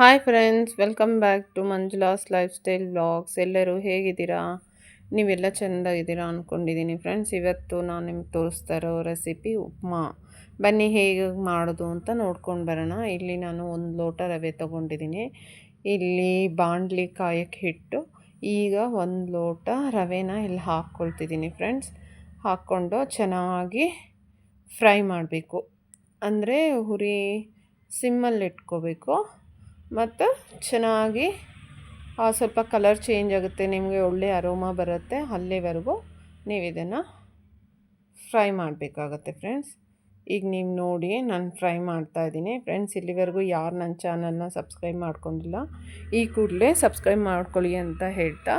Hi friends welcome back to Manjula's lifestyle blogs ಎಲ್ಲರೂ ಹೇಗಿದ್ದೀರಾ? ನೀವೆಲ್ಲ ಚೆಂದಾಗಿದ್ದೀರಾ ಅಂದ್ಕೊಂಡಿದ್ದೀನಿ ಫ್ರೆಂಡ್ಸ್ ಇವತ್ತು ನಾನು ನಿಮ್ಗೆ ತೋರಿಸ್ತಾ ಇರೋ ರೆಸಿಪಿ ಉಪ್ಮಾ. ಬನ್ನಿ ಹೇಗೆ ಮಾಡೋದು ಅಂತ ನೋಡ್ಕೊಂಡು ಬರೋಣ. ಇಲ್ಲಿ ನಾನು ಒಂದು ಲೋಟ ರವೆ ತೊಗೊಂಡಿದ್ದೀನಿ. ಇಲ್ಲಿ ಬಾಂಡ್ಲಿ ಕಾಯಕ್ಕೆ ಹಿಟ್ಟು. ಈಗ ಒಂದು ಲೋಟ ರವೆನ ಇಲ್ಲಿ ಹಾಕ್ಕೊಳ್ತಿದ್ದೀನಿ ಫ್ರೆಂಡ್ಸ್ ಹಾಕ್ಕೊಂಡು ಚೆನ್ನಾಗಿ ಫ್ರೈ ಮಾಡಬೇಕು. ಅಂದರೆ ಹುರಿ ಸಿಮ್ಮಲ್ಲಿ ಇಟ್ಕೋಬೇಕು. ಮತ್ತು ಚೆನ್ನಾಗಿ ಸ್ವಲ್ಪ ಕಲರ್ ಚೇಂಜ್ ಆಗುತ್ತೆ, ನಿಮಗೆ ಒಳ್ಳೆ ಅರೋಮ ಬರುತ್ತೆ ಅಲ್ಲಿವರೆಗೂ. ನೀವು ಇದನ್ನು ಫ್ರೈ ಮಾಡಬೇಕಾಗತ್ತೆ ಫ್ರೆಂಡ್ಸ್ ಈಗ ನೀವು ನೋಡಿ, ನಾನು ಫ್ರೈ ಮಾಡ್ತಾ ಇದ್ದೀನಿ. ಫ್ರೆಂಡ್ಸ್ ಇಲ್ಲಿವರೆಗೂ ಯಾರು ನನ್ನ ಚಾನಲ್ನ ಸಬ್ಸ್ಕ್ರೈಬ್ ಮಾಡ್ಕೊಂಡಿಲ್ಲ, ಈ ಕೂಡಲೇ ಸಬ್ಸ್ಕ್ರೈಬ್ ಮಾಡ್ಕೊಳ್ಳಿ ಅಂತ ಹೇಳ್ತಾ,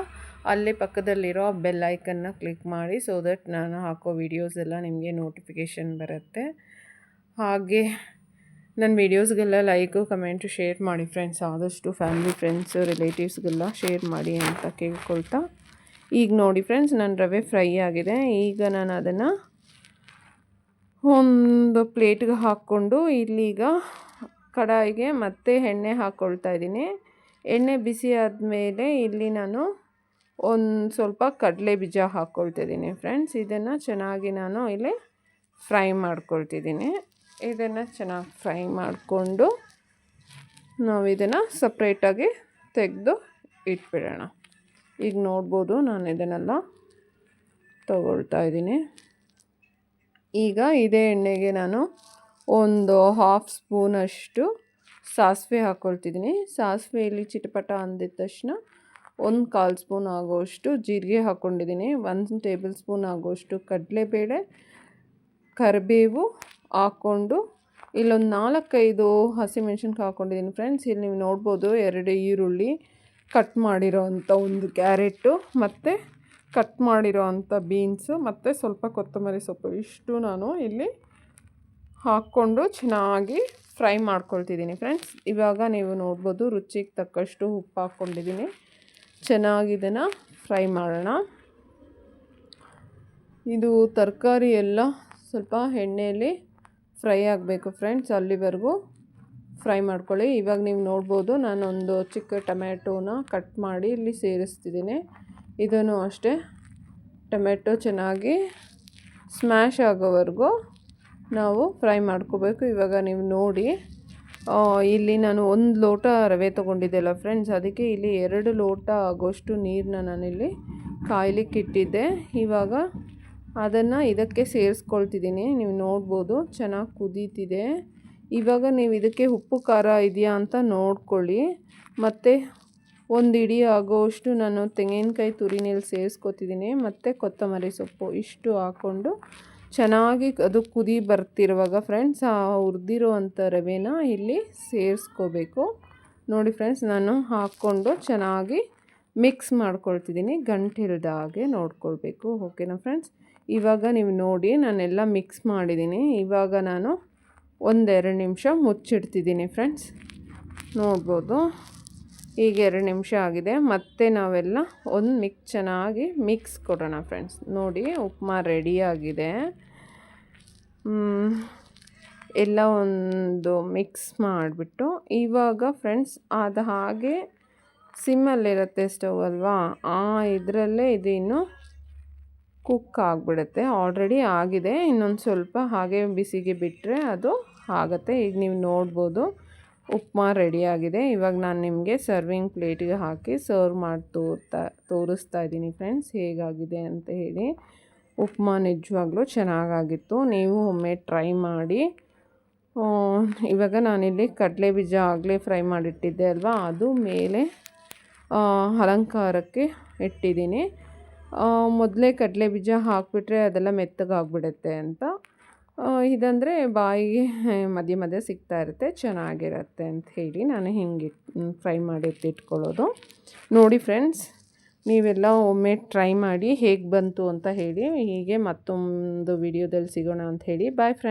ಅಲ್ಲಿ ಪಕ್ಕದಲ್ಲಿರೋ ಬೆಲ್ ಐಕನ್ನು ಕ್ಲಿಕ್ ಮಾಡಿ ಸೊ ದಟ್ ನಾನು ಹಾಕೋ ವಿಡಿಯೋಸ್ ಎಲ್ಲ ನಿಮಗೆ ನೋಟಿಫಿಕೇಷನ್ ಬರುತ್ತೆ. ಹಾಗೆ ನನ್ನ ವೀಡಿಯೋಸ್ಗೆಲ್ಲ ಲೈಕು ಕಮೆಂಟು ಶೇರ್ ಮಾಡಿ ಫ್ರೆಂಡ್ಸ್ ಆದಷ್ಟು ಫ್ಯಾಮಿಲಿ ಫ್ರೆಂಡ್ಸ್ ರಿಲೇಟಿವ್ಸ್ಗೆಲ್ಲ ಶೇರ್ ಮಾಡಿ ಅಂತ ಕೇಳ್ಕೊಳ್ತಾ. ಈಗ ನೋಡಿ ಫ್ರೆಂಡ್ಸ್ ನನ್ನ ರವೆ ಫ್ರೈ ಆಗಿದೆ. ಈಗ ನಾನು ಅದನ್ನು ಒಂದು ಪ್ಲೇಟ್ಗೆ ಹಾಕ್ಕೊಂಡು ಇಲ್ಲಿಗ ಕಡಾಯಿಗೆ ಮತ್ತೆ ಎಣ್ಣೆ ಹಾಕ್ಕೊಳ್ತಾ ಇದ್ದೀನಿ. ಎಣ್ಣೆ ಬಿಸಿ ಆದಮೇಲೆ ಇಲ್ಲಿ ನಾನು ಒಂದು ಸ್ವಲ್ಪ ಕಡಲೆ ಬೀಜ ಹಾಕ್ಕೊಳ್ತಿದ್ದೀನಿ ಫ್ರೆಂಡ್ಸ್ ಇದನ್ನು ಚೆನ್ನಾಗಿ ನಾನು ಇಲ್ಲಿ ಫ್ರೈ ಮಾಡ್ಕೊಳ್ತಿದ್ದೀನಿ ಇದನ್ನು ಚೆನ್ನಾಗಿ ಫ್ರೈ ಮಾಡಿಕೊಂಡು ನಾವು ಇದನ್ನು ಸಪ್ರೇಟಾಗಿ ತೆಗೆದು ಇಟ್ಬಿಡೋಣ. ಈಗ ನೋಡ್ಬೋದು ನಾನು ಇದನ್ನೆಲ್ಲ ತಗೊಳ್ತಾ ಇದ್ದೀನಿ. ಈಗ ಇದೇ ಎಣ್ಣೆಗೆ ನಾನು ಒಂದು ಹಾಫ್ ಸ್ಪೂನಷ್ಟು ಸಾಸಿವೆ ಹಾಕ್ಕೊಳ್ತಿದ್ದೀನಿ ಸಾಸಿವೆಯಲ್ಲಿ ಚಿಟಪಟ ಅಂದಿದ ತಕ್ಷಣ ಒಂದು ಕಾಲು ಸ್ಪೂನ್ ಆಗೋಷ್ಟು ಜೀರಿಗೆ ಹಾಕ್ಕೊಂಡಿದ್ದೀನಿ ಒಂದು ಟೇಬಲ್ ಸ್ಪೂನ್ ಆಗೋಷ್ಟು ಕಡಲೆಬೇಳೆ, ಕರಿಬೇವು ಹಾಕ್ಕೊಂಡು ಇಲ್ಲೊಂದು ನಾಲ್ಕೈದು ಹಸಿಮೆಣ್ಸಿನ್ಕಾಯಿ ಹಾಕ್ಕೊಂಡಿದ್ದೀನಿ ಫ್ರೆಂಡ್ಸ್ ಇಲ್ಲಿ ನೀವು ನೋಡ್ಬೋದು ಎರಡು ಈರುಳ್ಳಿ ಕಟ್ ಮಾಡಿರೋ ಅಂಥ ಒಂದು ಕ್ಯಾರೆಟು ಮತ್ತು ಕಟ್ ಮಾಡಿರೋ ಅಂಥ ಬೀನ್ಸು ಮತ್ತು ಸ್ವಲ್ಪ ಕೊತ್ತಂಬರಿ ಸೊಪ್ಪು. ಇಷ್ಟು ನಾನು ಇಲ್ಲಿ ಹಾಕ್ಕೊಂಡು ಚೆನ್ನಾಗಿ ಫ್ರೈ ಮಾಡ್ಕೊಳ್ತಿದ್ದೀನಿ ಫ್ರೆಂಡ್ಸ್ ಇವಾಗ ನೀವು ನೋಡ್ಬೋದು ರುಚಿಗೆ ತಕ್ಕಷ್ಟು ಉಪ್ಪು ಹಾಕ್ಕೊಂಡಿದ್ದೀನಿ ಚೆನ್ನಾಗಿ ಇದನ್ನು ಫ್ರೈ ಮಾಡೋಣ. ಇದು ತರಕಾರಿ ಎಲ್ಲ ಸ್ವಲ್ಪ ಎಣ್ಣೆಯಲ್ಲಿ ಫ್ರೈ ಆಗಬೇಕು ಫ್ರೆಂಡ್ಸ್, ಅಲ್ಲಿವರೆಗೂ ಫ್ರೈ ಮಾಡ್ಕೊಳ್ಳಿ. ಇವಾಗ ನೀವು ನೋಡ್ಬೋದು, ನಾನೊಂದು ಚಿಕ್ಕ ಟೊಮ್ಯಾಟೋನ ಕಟ್ ಮಾಡಿ ಇಲ್ಲಿ ಸೇರಿಸ್ತಿದ್ದೀನಿ. ಇದನ್ನು ಅಷ್ಟೇ. ಟೊಮೆಟೊ ಚೆನ್ನಾಗಿ ಸ್ಮ್ಯಾಶ್ ಆಗೋವರೆಗೂ ನಾವು ಫ್ರೈ ಮಾಡ್ಕೋಬೇಕು. ಇವಾಗ ನೀವು ನೋಡಿ ಇಲ್ಲಿ ನಾನು ಒಂದು ಲೋಟ ರವೆ ತೊಗೊಂಡಿದ್ದೆಲ್ಲ ಫ್ರೆಂಡ್ಸ್, ಅದಕ್ಕೆ ಇಲ್ಲಿ ಎರಡು ಲೋಟ ಆಗೋಷ್ಟು ನೀರನ್ನ ನಾನಿಲ್ಲಿ ಕಾಯ್ಲಿಕ್ಕೆ ಇಟ್ಟಿದ್ದೆ ಇವಾಗ ಅದನ್ನು ಇದಕ್ಕೆ ಸೇರಿಸ್ಕೊಳ್ತಿದ್ದೀನಿ. ನೀವು ನೋಡ್ಬೋದು, ಚೆನ್ನಾಗಿ ಕುದೀತಿದೆ. ಇವಾಗ ನೀವು ಇದಕ್ಕೆ ಉಪ್ಪು, ಖಾರ ಇದೆಯಾ ಅಂತ ನೋಡ್ಕೊಳ್ಳಿ. ಮತ್ತು ಒಂದು ಇಡೀ ಆಗೋಷ್ಟು ನಾನು ತೆಂಗಿನಕಾಯಿ ತುರಿನಲ್ಲಿ ಸೇರಿಸ್ಕೊತಿದ್ದೀನಿ. ಮತ್ತು ಕೊತ್ತಂಬರಿ ಸೊಪ್ಪು ಇಷ್ಟು ಹಾಕ್ಕೊಂಡು ಚೆನ್ನಾಗಿ ಅದು ಕುದಿ ಬರ್ತಿರುವಾಗ ಫ್ರೆಂಡ್ಸ್, ಆ ಹುರಿದಿರೋ ಅಂಥ ರವೆನ ಇಲ್ಲಿ ಸೇರಿಸ್ಕೋಬೇಕು. ನೋಡಿ ಫ್ರೆಂಡ್ಸ್, ನಾನು ಹಾಕ್ಕೊಂಡು ಚೆನ್ನಾಗಿ ಮಿಕ್ಸ್ ಮಾಡ್ಕೊಳ್ತಿದ್ದೀನಿ ಗಂಟಿಲ್ದ ಹಾಗೆ ನೋಡ್ಕೊಳ್ಬೇಕು. ಓಕೆನಾ ಫ್ರೆಂಡ್ಸ್? ಇವಾಗ ನೀವು ನೋಡಿ, ನಾನೆಲ್ಲ ಮಿಕ್ಸ್ ಮಾಡಿದ್ದೀನಿ. ಇವಾಗ ನಾನು ಒಂದೆರಡು ನಿಮಿಷ ಮುಚ್ಚಿಡ್ತಿದ್ದೀನಿ ಫ್ರೆಂಡ್ಸ್. ನೋಡ್ಬೋದು. ಈಗ ಎರಡು ನಿಮಿಷ ಆಗಿದೆ. ಮತ್ತೆ ನಾವೆಲ್ಲ ಒಂದು ಮಿಕ್ಸ್ ಚೆನ್ನಾಗಿ ಮಿಕ್ಸ್ ಕೊಡೋಣ ಫ್ರೆಂಡ್ಸ್. ನೋಡಿ, ಉಪ್ಮಾ ರೆಡಿಯಾಗಿದೆ ಎಲ್ಲ ಒಂದು ಮಿಕ್ಸ್ ಮಾಡಿಬಿಟ್ಟು ಇವಾಗ ಫ್ರೆಂಡ್ಸ್ ಅದು ಹಾಗೆ ಸಿಮ್ಮಲ್ಲಿರುತ್ತೆ ಸ್ಟವ್ ಅಲ್ವಾ? ಆ ಇದರಲ್ಲೇ ಇದು ಇನ್ನು ಕುಕ್ ಆಗಿಬಿಡುತ್ತೆ. ಆಲ್ರೆಡಿ ಆಗಿದೆ. ಇನ್ನೊಂದು ಸ್ವಲ್ಪ ಹಾಗೆ ಬಿಸಿಗೆ ಬಿಟ್ಟರೆ ಅದು ಆಗುತ್ತೆ. ಈಗ ನೀವು ನೋಡ್ಬೋದು. ಉಪ್ಮಾ ರೆಡಿಯಾಗಿದೆ ಇವಾಗ ನಾನು ನಿಮಗೆ ಸರ್ವಿಂಗ್ ಪ್ಲೇಟಿಗೆ ಹಾಕಿ ಸರ್ವ್ ಮಾಡಿ ತೋರ್ತಾ, ತೋರಿಸ್ತಾ ಇದ್ದೀನಿ ಫ್ರೆಂಡ್ಸ್ ಹೇಗಾಗಿದೆ ಅಂತ ಹೇಳಿ. ಉಪ್ಮಾ ನಿಜವಾಗ್ಲೂ ಚೆನ್ನಾಗಾಗಿತ್ತು. ನೀವು ಒಮ್ಮೆ ಟ್ರೈ ಮಾಡಿ. ಇವಾಗ ನಾನಿಲ್ಲಿ ಕಡಲೆ ಬೀಜ ಆಗಲೇ ಫ್ರೈ ಮಾಡಿಟ್ಟಿದ್ದೆ ಅಲ್ವಾ? ಅದು ಮೇಲೆ ಅಲಂಕಾರಕ್ಕೆ ಇಟ್ಟಿದ್ದೀನಿ. ಮೊದಲೇ ಕಡಲೆ ಬೀಜ ಹಾಕಿಬಿಟ್ರೆ ಅದೆಲ್ಲ ಮೆತ್ತಗಾಗ್ಬಿಡುತ್ತೆ ಅಂತ. ಇದಂದರೆ ಬಾಯಿಗೆ ಮಧ್ಯೆ ಮಧ್ಯೆ ಸಿಗ್ತಾ ಇರುತ್ತೆ, ಚೆನ್ನಾಗಿರುತ್ತೆ ಅಂತ ಹೇಳಿ ನಾನು ಹಿಂಗೆ ಫ್ರೈ ಮಾಡಿ ಇಟ್ಕೊಳ್ಳೋದು. ನೋಡಿ ಫ್ರೆಂಡ್ಸ್, ನೀವೆಲ್ಲ ಒಮ್ಮೆ ಟ್ರೈ ಮಾಡಿ ಹೇಗೆ ಬಂತು ಅಂತ ಹೇಳಿ, ಹೀಗೆ ಮತ್ತೊಂದು ವಿಡಿಯೋದಲ್ಲಿ ಸಿಗೋಣ ಅಂತ ಹೇಳಿ. Bye friend.